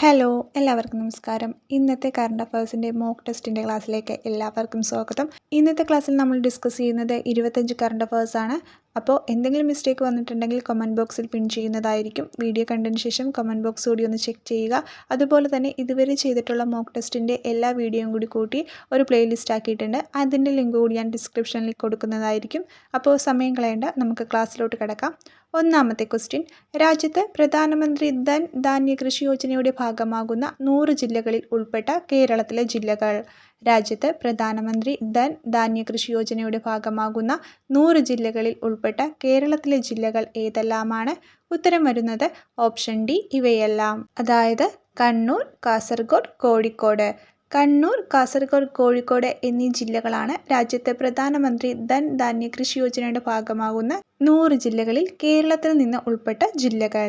Hello എല്ലാവർക്കും നമസ്കാരം. ഇന്നത്തെ കറണ്ട് അഫയേഴ്സിന്റെ മോക്ക് ടെസ്റ്റിന്റെ ക്ലാസ്സിലേക്ക് എല്ലാവർക്കും സ്വാഗതം. ഇന്നത്തെ ക്ലാസ്സിൽ നമ്മൾ ഡിസ്കസ് ചെയ്യുന്നത് ഇരുപത്തഞ്ച് കറണ്ട് ആണ്. അപ്പോൾ എന്തെങ്കിലും മിസ്റ്റേക്ക് വന്നിട്ടുണ്ടെങ്കിൽ കമന്റ് ബോക്സിൽ പിൻ ചെയ്യുന്നതായിരിക്കും. വീഡിയോ കണ്ടതിന് ശേഷം കമന്റ് ബോക്സ് കൂടി ഒന്ന് ചെക്ക് ചെയ്യുക. അതുപോലെ തന്നെ ഇതുവരെ ചെയ്തിട്ടുള്ള മോക്ക് ടെസ്റ്റിന്റെ എല്ലാ വീഡിയോയും കൂടി കൂട്ടി ഒരു പ്ലേലിസ്റ്റ് ആക്കിയിട്ടുണ്ട്. അതിന്റെ ലിങ്ക് കൂടി ഞാൻ ഡിസ്ക്രിപ്ഷനിൽ കൊടുക്കുന്നതായിരിക്കും. അപ്പോൾ സമയം കളയേണ്ട നമുക്ക് ക്ലാസ്സിലോട്ട് കിടക്കാം. ഒന്നാമത്തെ ക്വസ്റ്റ്യൻ. രാജ്യത്ത് പ്രധാനമന്ത്രി ധൻ ധാന്യ കൃഷി യോജനയുടെ ഭാഗമാകുന്ന നൂറ് ജില്ലകളിൽ ഉൾപ്പെട്ട കേരളത്തിലെ ജില്ലകൾ. രാജ്യത്ത് പ്രധാനമന്ത്രി ധൻ ധാന്യ കൃഷി യോജനയുടെ ഭാഗമാകുന്ന നൂറ് ജില്ലകളിൽ ഉൾപ്പെട്ട കേരളത്തിലെ ജില്ലകൾ ഏതെല്ലാമാണ്? ഉത്തരം വരുന്നത് ഓപ്ഷൻ ഡി ഇവയെല്ലാം. അതായത് കണ്ണൂർ കാസർഗോഡ് കോഴിക്കോട്. കണ്ണൂർ കാസർഗോഡ് കോഴിക്കോട് എന്നീ ജില്ലകളാണ് രാജ്യത്തെ പ്രധാനമന്ത്രി ധൻ ധാന്യ കൃഷി യോജനയുടെ ഭാഗമാകുന്ന നൂറ് ജില്ലകളിൽ കേരളത്തിൽ നിന്ന് ഉൾപ്പെട്ട ജില്ലകൾ.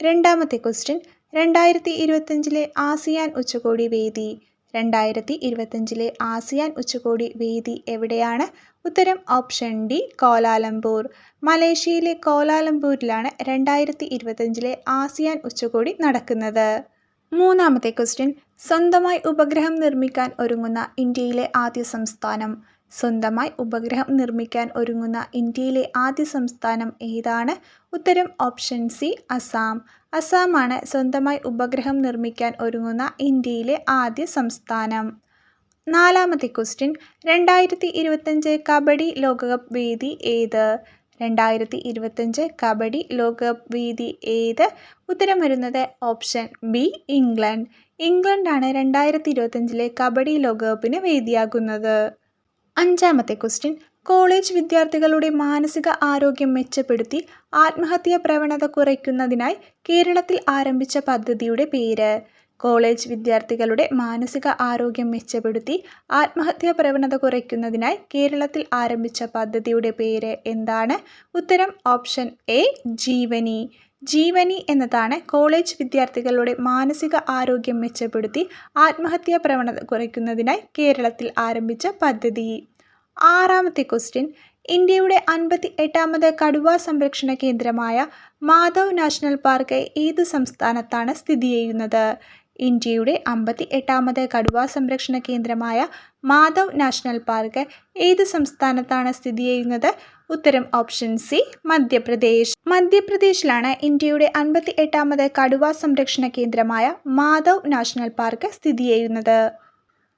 രണ്ടാമത്തെ ക്വസ്റ്റ്യൻ രണ്ടായിരത്തി ഇരുപത്തഞ്ചിലെ ആസിയാൻ ഉച്ചകോടി വേദി. രണ്ടായിരത്തി ഇരുപത്തഞ്ചിലെ ആസിയാൻ ഉച്ചകോടി വേദി എവിടെയാണ്? ഉത്തരം ഓപ്ഷൻ ഡി കോലാലംപൂർ. മലേഷ്യയിലെ കോലാലംപൂരിലാണ് രണ്ടായിരത്തി ഇരുപത്തഞ്ചിലെ ആസിയാൻ ഉച്ചകോടി നടക്കുന്നത്. മൂന്നാമത്തെ ക്വസ്റ്റ്യൻ സ്വന്തമായി ഉപഗ്രഹം നിർമ്മിക്കാൻ ഒരുങ്ങുന്ന ഇന്ത്യയിലെ ആദ്യ സംസ്ഥാനം. സ്വന്തമായി ഉപഗ്രഹം നിർമ്മിക്കാൻ ഒരുങ്ങുന്ന ഇന്ത്യയിലെ ആദ്യ സംസ്ഥാനം ഏതാണ്? ഉത്തരം ഓപ്ഷൻ സി അസാം. അസാമാണ് സ്വന്തമായി ഉപഗ്രഹം നിർമ്മിക്കാൻ ഒരുങ്ങുന്ന ഇന്ത്യയിലെ ആദ്യ സംസ്ഥാനം. നാലാമത്തെ ക്വസ്റ്റ്യൻ രണ്ടായിരത്തി ഇരുപത്തഞ്ച് കബഡി ലോകകപ്പ് വേദി ഏത്? രണ്ടായിരത്തി ഇരുപത്തഞ്ച് കബഡി ലോകകപ്പ് വേദി ഏത്? ഉത്തരം വരുന്നത് ഓപ്ഷൻ ബി ഇംഗ്ലണ്ട്. ഇംഗ്ലണ്ടാണ് രണ്ടായിരത്തി ഇരുപത്തഞ്ചിലെ കബഡി ലോകകപ്പിന് വേദിയാകുന്നത്. അഞ്ചാമത്തെ ക്വസ്റ്റ്യൻ കോളേജ് വിദ്യാർത്ഥികളുടെ മാനസിക ആരോഗ്യം മെച്ചപ്പെടുത്തി ആത്മഹത്യാ പ്രവണത കുറയ്ക്കുന്നതിനായി കേരളത്തിൽ ആരംഭിച്ച പദ്ധതിയുടെ പേര്. കോളേജ് വിദ്യാർത്ഥികളുടെ മാനസിക ആരോഗ്യം മെച്ചപ്പെടുത്തി ആത്മഹത്യാ പ്രവണത കുറയ്ക്കുന്നതിനായി കേരളത്തിൽ ആരംഭിച്ച പദ്ധതിയുടെ പേര് എന്താണ്? ഉത്തരം ഓപ്ഷൻ എ ജീവനി. ജീവനി എന്നതാണ് കോളേജ് വിദ്യാർത്ഥികളുടെ മാനസിക ആരോഗ്യം മെച്ചപ്പെടുത്തി ആത്മഹത്യാ പ്രവണത കുറയ്ക്കുന്നതിനായി കേരളത്തിൽ ആരംഭിച്ച പദ്ധതി. ആറാമത്തെ ക്വസ്റ്റ്യൻ ഇന്ത്യയുടെ അൻപത്തി എട്ടാമത് കടുവ സംരക്ഷണ കേന്ദ്രമായ മാധവ് നാഷണൽ പാർക്ക് ഏത് സംസ്ഥാനത്താണ് സ്ഥിതി ചെയ്യുന്നത്? ഇന്ത്യയുടെ അമ്പത്തി എട്ടാമത് കടുവ സംരക്ഷണ കേന്ദ്രമായ മാധവ് നാഷണൽ പാർക്ക് ഏത് സംസ്ഥാനത്താണ് സ്ഥിതി ചെയ്യുന്നത്? ഉത്തരം ഓപ്ഷൻ സി മധ്യപ്രദേശ്. മധ്യപ്രദേശിലാണ് ഇന്ത്യയുടെ അൻപത്തി എട്ടാമത് കടുവ സംരക്ഷണ കേന്ദ്രമായ മാധവ് നാഷണൽ പാർക്ക് സ്ഥിതി ചെയ്യുന്നത്.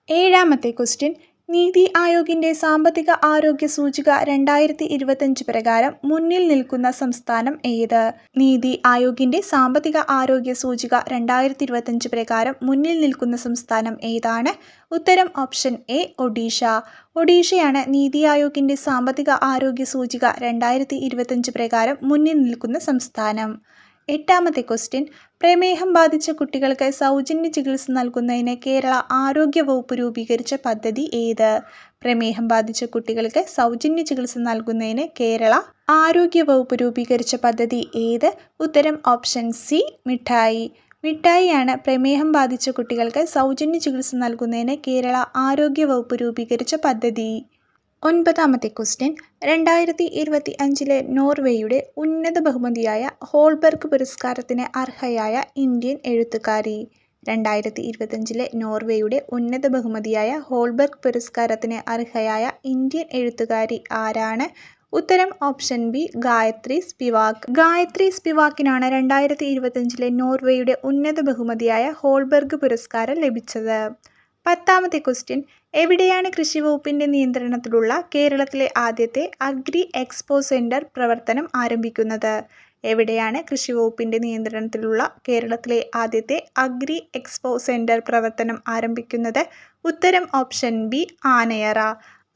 ഏഴാമത്തെ ക്വസ്റ്റ്യൻ നീതി ആയോഗിന്റെ സാമ്പത്തിക ആരോഗ്യ സൂചിക രണ്ടായിരത്തി ഇരുപത്തഞ്ച് പ്രകാരം മുന്നിൽ നിൽക്കുന്ന സംസ്ഥാനം ഏത്? നീതി ആയോഗിന്റെ സാമ്പത്തിക ആരോഗ്യ സൂചിക രണ്ടായിരത്തി ഇരുപത്തഞ്ച് പ്രകാരം മുന്നിൽ നിൽക്കുന്ന സംസ്ഥാനം ഏതാണ്? ഉത്തരം ഓപ്ഷൻ എ ഒഡീഷ. ഒഡീഷയാണ് നീതി ആയോഗിന്റെ സാമ്പത്തിക ആരോഗ്യ സൂചിക രണ്ടായിരത്തി ഇരുപത്തഞ്ച് പ്രകാരം മുന്നിൽ നിൽക്കുന്ന സംസ്ഥാനം. എട്ടാമത്തെ ക്വസ്റ്റ്യൻ. പ്രമേഹം ബാധിച്ച കുട്ടികൾക്ക് സൗജന്യ ചികിത്സ നൽകുന്നതിന് കേരള ആരോഗ്യ വകുപ്പ് രൂപീകരിച്ച പദ്ധതി ഏത്? പ്രമേഹം ബാധിച്ച കുട്ടികൾക്ക് സൗജന്യ ചികിത്സ നൽകുന്നതിന് കേരള ആരോഗ്യ വകുപ്പ് രൂപീകരിച്ച പദ്ധതി ഏത്? ഉത്തരം ഓപ്ഷൻ സി മിഠായി. മിഠായിയാണ് പ്രമേഹം ബാധിച്ച കുട്ടികൾക്ക് സൗജന്യ ചികിത്സ നൽകുന്നതിന് കേരള ആരോഗ്യ വകുപ്പ് രൂപീകരിച്ച പദ്ധതി. ഒൻപതാമത്തെ ക്വസ്റ്റ്യൻ. രണ്ടായിരത്തി ഇരുപത്തി അഞ്ചിലെ നോർവേയുടെ ഉന്നത ബഹുമതിയായ ഹോൾബർഗ് പുരസ്കാരത്തിന് അർഹയായ ഇന്ത്യൻ എഴുത്തുകാരി. രണ്ടായിരത്തി ഇരുപത്തഞ്ചിലെ നോർവേയുടെ ഉന്നത ബഹുമതിയായ ഹോൾബർഗ് പുരസ്കാരത്തിന് അർഹയായ ഇന്ത്യൻ എഴുത്തുകാരി ആരാണ്? ഉത്തരം option B Gayatri Spivak Gayatri സ്പിവാക്കിനാണ് രണ്ടായിരത്തി ഇരുപത്തഞ്ചിലെ നോർവേയുടെ ഉന്നത ബഹുമതിയായ ഹോൾബർഗ് പുരസ്കാരം ലഭിച്ചത്. പത്താമത്തെ ക്വസ്റ്റ്യൻ. എവിടെയാണ് കൃഷി വകുപ്പിന്റെ നിയന്ത്രണത്തിലുള്ള കേരളത്തിലെ ആദ്യത്തെ അഗ്രി എക്സ്പോ സെന്റർ പ്രവർത്തനം ആരംഭിക്കുന്നത്? എവിടെയാണ് കൃഷി വകുപ്പിന്റെ നിയന്ത്രണത്തിലുള്ള കേരളത്തിലെ ആദ്യത്തെ അഗ്രി എക്സ്പോ സെന്റർ പ്രവർത്തനം ആരംഭിക്കുന്നത്? ഉത്തരം ഓപ്ഷൻ ബി ആനയറ.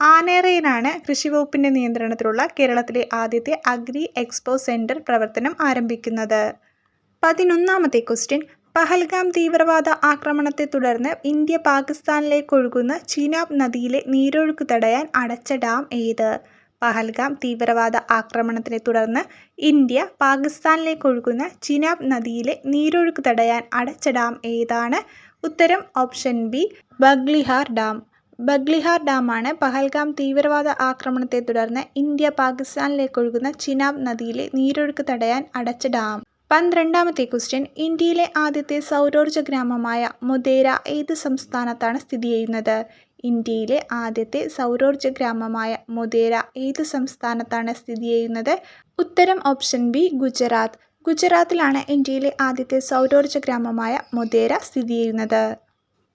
ആനേറയിലാണ് കൃഷി വകുപ്പിന്റെ നിയന്ത്രണത്തിലുള്ള കേരളത്തിലെ ആദ്യത്തെ അഗ്രി എക്സ്പോ സെന്റർ പ്രവർത്തനം ആരംഭിക്കുന്നത്. പതിനൊന്നാമത്തെ ക്വസ്റ്റ്യൻ പഹൽഗാം തീവ്രവാദ ആക്രമണത്തെ തുടർന്ന് ഇന്ത്യ പാകിസ്ഥാനിലേക്ക് ഒഴുകുന്ന ചീനാബ് നദിയിലെ നീരൊഴുക്ക് തടയാൻ അടച്ച ഡാം ഏത്? പഹൽഗാം തീവ്രവാദ ആക്രമണത്തിനെ തുടർന്ന് ഇന്ത്യ പാകിസ്ഥാനിലേക്ക് ഒഴുകുന്ന ചിനാബ് നദിയിലെ നീരൊഴുക്ക് തടയാൻ അടച്ച ഡാം ഏതാണ്? ഉത്തരം option B Baglihar dam. Baglihar ഡാമാണ് Pahalgam തീവ്രവാദ ആക്രമണത്തെ തുടർന്ന് ഇന്ത്യ പാകിസ്ഥാനിലേക്ക് ഒഴുകുന്ന ചിനാബ് നദിയിലെ നീരൊഴുക്ക് തടയാൻ അടച്ച ഡാം. പന്ത്രണ്ടാമത്തെ ക്വസ്റ്റ്യൻ ഇന്ത്യയിലെ ആദ്യത്തെ സൗരോർജ ഗ്രാമമായ മൊതേര ഏത് സംസ്ഥാനത്താണ് സ്ഥിതി ചെയ്യുന്നത്? ഇന്ത്യയിലെ ആദ്യത്തെ സൗരോർജ ഗ്രാമമായ മൊതേര ഏത് സംസ്ഥാനത്താണ് സ്ഥിതി ചെയ്യുന്നത്? ഉത്തരം ഓപ്ഷൻ ബി ഗുജറാത്ത്. ഗുജറാത്തിലാണ് ഇന്ത്യയിലെ ആദ്യത്തെ സൗരോർജ ഗ്രാമമായ മൊതേര സ്ഥിതി ചെയ്യുന്നത്.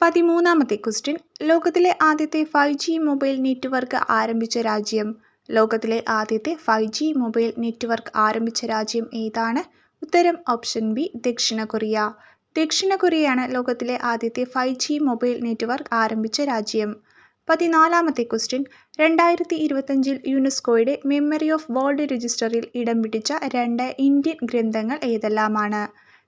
പതിമൂന്നാമത്തെ ക്വസ്റ്റ്യൻ ലോകത്തിലെ ആദ്യത്തെ ഫൈവ് ജി മൊബൈൽ നെറ്റ്വർക്ക് ആരംഭിച്ച രാജ്യം. ലോകത്തിലെ ആദ്യത്തെ ഫൈവ് ജി മൊബൈൽ നെറ്റ്വർക്ക് ആരംഭിച്ച രാജ്യം ഏതാണ്? ഉത്തരം ഓപ്ഷൻ ബി ദക്ഷിണ കൊറിയ. ദക്ഷിണ കൊറിയയാണ് ലോകത്തിലെ ആദ്യത്തെ ഫൈവ് ജി മൊബൈൽ നെറ്റ്വർക്ക് ആരംഭിച്ച രാജ്യം. പതിനാലാമത്തെ ക്വസ്റ്റ്യൻ രണ്ടായിരത്തി ഇരുപത്തഞ്ചിൽ യുനെസ്കോയുടെ മെമ്മറി ഓഫ് വേൾഡ് രജിസ്റ്ററിൽ ഇടം പിടിച്ച രണ്ട് ഇന്ത്യൻ ഗ്രന്ഥങ്ങൾ ഏതെല്ലാമാണ്?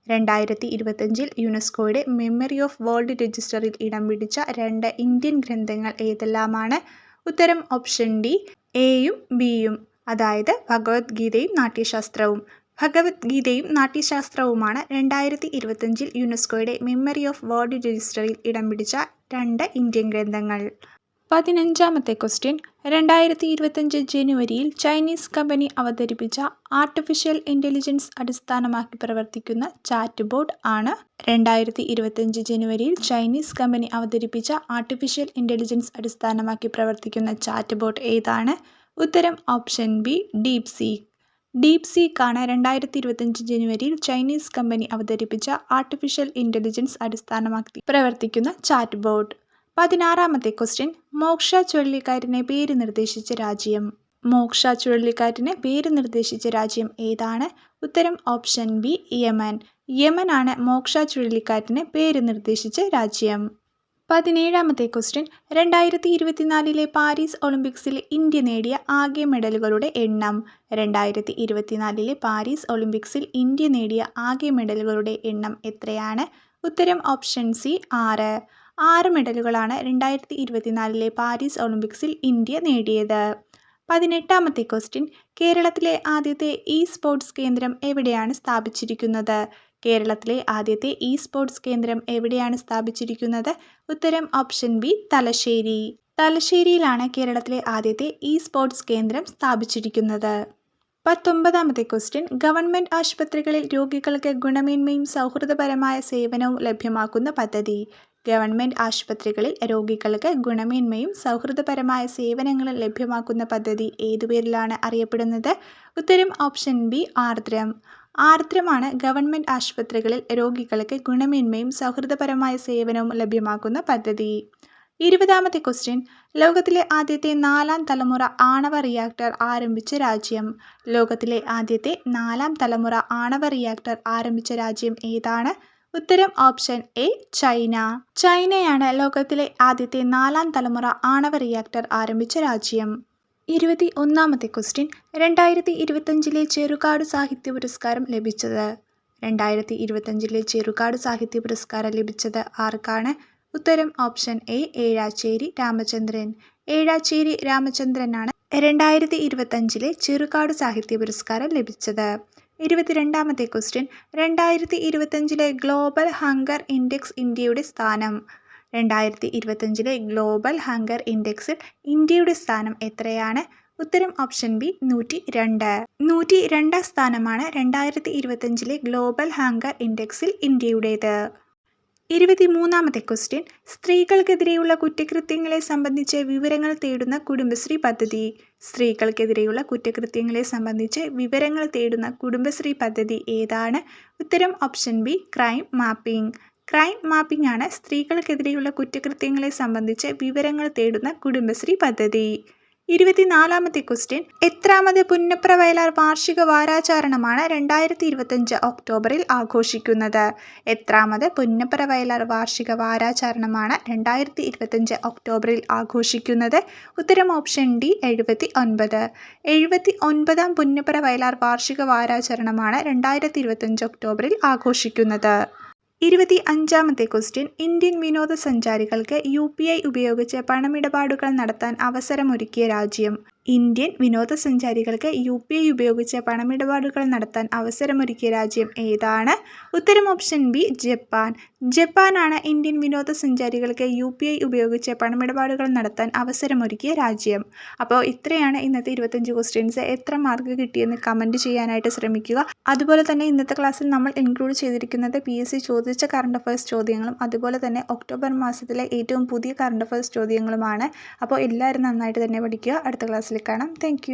രണ്ടായിരത്തി ഇരുപത്തഞ്ചിൽ യുനെസ്കോയുടെ മെമ്മറി ഓഫ് വേൾഡ് രജിസ്റ്ററിൽ ഇടം പിടിച്ച രണ്ട് ഇന്ത്യൻ ഗ്രന്ഥങ്ങൾ ഏതെല്ലാമാണ്? ഉത്തരം ഓപ്ഷൻ ഡി എയും ബിയും അതായത് ഭഗവത്ഗീതയും നാട്യശാസ്ത്രവും. ഭഗവത്ഗീതയും നാട്യശാസ്ത്രവുമാണ് രണ്ടായിരത്തി ഇരുപത്തഞ്ചിൽ യുനെസ്കോയുടെ മെമ്മറി ഓഫ് വേൾഡ് രജിസ്റ്ററിൽ ഇടം പിടിച്ച രണ്ട് ഇന്ത്യൻ ഗ്രന്ഥങ്ങൾ. പതിനഞ്ചാമത്തെ ക്വസ്റ്റ്യൻ. രണ്ടായിരത്തി ഇരുപത്തഞ്ച് ജനുവരിയിൽ ചൈനീസ് കമ്പനി അവതരിപ്പിച്ച ആർട്ടിഫിഷ്യൽ ഇന്റലിജൻസ് അടിസ്ഥാനമാക്കി പ്രവർത്തിക്കുന്ന ചാറ്റ് ബോർഡ് ആണ്. രണ്ടായിരത്തി ഇരുപത്തഞ്ച് ജനുവരിയിൽ ചൈനീസ് കമ്പനി അവതരിപ്പിച്ച ആർട്ടിഫിഷ്യൽ ഇന്റലിജൻസ് അടിസ്ഥാനമാക്കി പ്രവർത്തിക്കുന്ന ചാറ്റ് ബോർഡ് ഏതാണ്? ഉത്തരം ഓപ്ഷൻ ബി ഡീപ് സീക്ക്. ഡീപ് സീക്കാണ് രണ്ടായിരത്തി ഇരുപത്തഞ്ച് ജനുവരിയിൽ ചൈനീസ് കമ്പനി അവതരിപ്പിച്ച ആർട്ടിഫിഷ്യൽ ഇന്റലിജൻസ് അടിസ്ഥാനമാക്കി പ്രവർത്തിക്കുന്ന ചാറ്റ് ബോട്ട് പതിനാറാമത്തെ ക്വസ്റ്റ്യൻ മോക്ഷ ചുഴലിക്കാറ്റിനെ പേര് നിർദ്ദേശിച്ച രാജ്യം. മോക്ഷ ചുഴലിക്കാറ്റിനെ പേര് നിർദ്ദേശിച്ച രാജ്യം ഏതാണ്? ഉത്തരം ഓപ്ഷൻ ബി യമൻ. യമൻ ആണ് മോക്ഷ ചുഴലിക്കാറ്റിന് പേര് നിർദ്ദേശിച്ച രാജ്യം. പതിനേഴാമത്തെ ക്വസ്റ്റ്യൻ രണ്ടായിരത്തി ഇരുപത്തിനാലിലെ പാരീസ് ഒളിമ്പിക്സിൽ ഇന്ത്യ നേടിയ ആകെ മെഡലുകളുടെ എണ്ണം. രണ്ടായിരത്തി ഇരുപത്തിനാലിലെ പാരീസ് ഒളിമ്പിക്സിൽ ഇന്ത്യ നേടിയ ആകെ മെഡലുകളുടെ എണ്ണം എത്രയാണ്? ഉത്തരം ഓപ്ഷൻ സി ആറ്. ആറ് മെഡലുകളാണ് രണ്ടായിരത്തി ഇരുപത്തിനാലിലെ പാരീസ് ഒളിമ്പിക്സിൽ ഇന്ത്യ നേടിയത്. പതിനെട്ടാമത്തെ ക്വസ്റ്റ്യൻ കേരളത്തിലെ ആദ്യത്തെ ഇ സ്പോർട്സ് കേന്ദ്രം എവിടെയാണ് സ്ഥാപിച്ചിരിക്കുന്നത്? കേരളത്തിലെ ആദ്യത്തെ ഇ സ്പോർട്സ് കേന്ദ്രം എവിടെയാണ് സ്ഥാപിച്ചിരിക്കുന്നത്? ഉത്തരം ഓപ്ഷൻ ബി തലശ്ശേരി. തലശ്ശേരിയിലാണ് കേരളത്തിലെ ആദ്യത്തെ ഇ സ്പോർട്സ് കേന്ദ്രം സ്ഥാപിച്ചിരിക്കുന്നത്. പത്തൊമ്പതാമത്തെ ക്വസ്റ്റ്യൻ ഗവൺമെന്റ് ആശുപത്രികളിൽ രോഗികൾക്ക് ഗുണമേന്മയും സൗഹൃദപരമായ സേവനവും ലഭ്യമാക്കുന്ന പദ്ധതി. ഗവൺമെന്റ് ആശുപത്രികളിൽ രോഗികൾക്ക് ഗുണമേന്മയും സൗഹൃദപരമായ സേവനങ്ങളും ലഭ്യമാക്കുന്ന പദ്ധതി ഏതു പേരിലാണ് അറിയപ്പെടുന്നത്? ഉത്തരം ഓപ്ഷൻ ബി ആർദ്രം. ആർദ്രമാണ് ഗവൺമെന്റ് ആശുപത്രികളിൽ രോഗികൾക്ക് ഗുണമേന്മയും സൗഹൃദപരമായ സേവനവും ലഭ്യമാക്കുന്ന പദ്ധതി. ഇരുപതാമത്തെ ക്വസ്റ്റ്യൻ. ലോകത്തിലെ ആദ്യത്തെ നാലാം തലമുറ ആണവ റിയാക്ടർ ആരംഭിച്ച രാജ്യം. ലോകത്തിലെ ആദ്യത്തെ നാലാം തലമുറ ആണവ റിയാക്ടർ ആരംഭിച്ച രാജ്യം ഏതാണ്? ഉത്തരം ഓപ്ഷൻ എ ചൈന. ചൈനയാണ് ലോകത്തിലെ ആദ്യത്തെ നാലാം തലമുറ ആണവ റിയാക്ടർ ആരംഭിച്ച രാജ്യം. ഇരുപത്തി ഒന്നാമത്തെ ക്വസ്റ്റ്യൻ രണ്ടായിരത്തി ഇരുപത്തഞ്ചിലെ ചെറുകാട് സാഹിത്യ പുരസ്കാരം ലഭിച്ചത്. രണ്ടായിരത്തി ഇരുപത്തഞ്ചിലെ ചെറുകാട് സാഹിത്യ പുരസ്കാരം ലഭിച്ചത് ആർക്കാണ്? ഉത്തരം ഓപ്ഷൻ എ ഏഴാച്ചേരി രാമചന്ദ്രൻ. ഏഴാച്ചേരി രാമചന്ദ്രനാണ് രണ്ടായിരത്തി ഇരുപത്തഞ്ചിലെ ചെറുകാട് സാഹിത്യ പുരസ്കാരം ലഭിച്ചത്. ഇരുപത്തിരണ്ടാമത്തെ ക്വസ്റ്റ്യൻ രണ്ടായിരത്തി ഇരുപത്തഞ്ചിലെ ഗ്ലോബൽ ഹങ്കർ ഇൻഡെക്സ് ഇന്ത്യയുടെ സ്ഥാനം. രണ്ടായിരത്തി ഇരുപത്തഞ്ചിലെ ഗ്ലോബൽ ഹങ്കർ ഇൻഡെക്സിൽ ഇന്ത്യയുടെ സ്ഥാനം എത്രയാണ്? ഉത്തരം ഓപ്ഷൻ ബി നൂറ്റി രണ്ട് നൂറ്റി രണ്ടാം സ്ഥാനമാണ് രണ്ടായിരത്തി ഇരുപത്തഞ്ചിലെ ഗ്ലോബൽ ഹാങ്കർ ഇൻഡെക്സിൽ ഇന്ത്യയുടേത്. ഇരുപത്തിമൂന്നാമത്തെ ക്വസ്റ്റ്യൻ സ്ത്രീകൾക്കെതിരെയുള്ള കുറ്റകൃത്യങ്ങളെ സംബന്ധിച്ച് വിവരങ്ങൾ തേടുന്ന കുടുംബശ്രീ പദ്ധതി. സ്ത്രീകൾക്കെതിരെയുള്ള കുറ്റകൃത്യങ്ങളെ സംബന്ധിച്ച് വിവരങ്ങൾ തേടുന്ന കുടുംബശ്രീ പദ്ധതി ഏതാണ്? ഉത്തരം option B crime mapping. Crime mapping ആണ് സ്ത്രീകൾക്കെതിരെയുള്ള കുറ്റകൃത്യങ്ങളെ സംബന്ധിച്ച് വിവരങ്ങൾ തേടുന്ന കുടുംബശ്രീ പദ്ധതി. ഇരുപത്തിനാലാമത്തെ ക്വസ്റ്റ്യൻ എത്രാമത് പുന്നപ്ര വയലാർ വാർഷിക വാരാചരണമാണ് രണ്ടായിരത്തി ഇരുപത്തഞ്ച് ഒക്ടോബറിൽ ആഘോഷിക്കുന്നത്? എത്രാമത് പുന്നപ്ര വയലാർ വാർഷിക വാരാചരണമാണ് രണ്ടായിരത്തി ഇരുപത്തഞ്ച് ഒക്ടോബറിൽ ആഘോഷിക്കുന്നത്? ഉത്തരം ഓപ്ഷൻ ഡി എഴുപത്തി ഒൻപത് എഴുപത്തി ഒൻപതാം പുന്നപ്ര വയലാർ വാർഷിക വാരാചരണമാണ് രണ്ടായിരത്തി ഇരുപത്തഞ്ച് ഒക്ടോബറിൽ ആഘോഷിക്കുന്നത്. ഇരുപത്തി അഞ്ചാമത്തെ ക്വസ്റ്റ്യൻ. ഇന്ത്യൻ വിനോദസഞ്ചാരികൾക്ക് യു പി ഐ ഉപയോഗിച്ച് പണമിടപാടുകൾ നടത്താൻ അവസരമൊരുക്കിയ രാജ്യം. ഇന്ത്യൻ വിനോദസഞ്ചാരികൾക്ക് യു പി ഐ ഉപയോഗിച്ച് പണമിടപാടുകൾ നടത്താൻ അവസരമൊരുക്കിയ രാജ്യം ഏതാണ്? ഉത്തരം ഓപ്ഷൻ ബി ജപ്പാൻ. ജപ്പാനാണ് ഇന്ത്യൻ വിനോദസഞ്ചാരികൾക്ക് യു പി ഐ ഉപയോഗിച്ച് പണമിടപാടുകൾ നടത്താൻ അവസരമൊരുക്കിയ രാജ്യം. അപ്പോൾ ഇത്രയാണ് ഇന്നത്തെ ഇരുപത്തഞ്ച് ക്വസ്റ്റ്യൻസ് എത്ര മാർക്ക് കിട്ടിയെന്ന് കമന്റ് ചെയ്യാനായിട്ട് ശ്രമിക്കുക. അതുപോലെ തന്നെ ഇന്നത്തെ ക്ലാസ്സിൽ നമ്മൾ ഇൻക്ലൂഡ് ചെയ്തിരിക്കുന്നത് പി എസ് സി ചോദിച്ച കറണ്ട് അഫയേഴ്സ് ചോദ്യങ്ങളും അതുപോലെ തന്നെ ഒക്ടോബർ മാസത്തിലെ ഏറ്റവും പുതിയ കറണ്ട് അഫയേഴ്സ് ചോദ്യങ്ങളുമാണ്. അപ്പോൾ എല്ലാവരും നന്നായിട്ട് തന്നെ പഠിക്കുക. അടുത്ത ക്ലാസ്സിൽ കാണാം താങ്ക്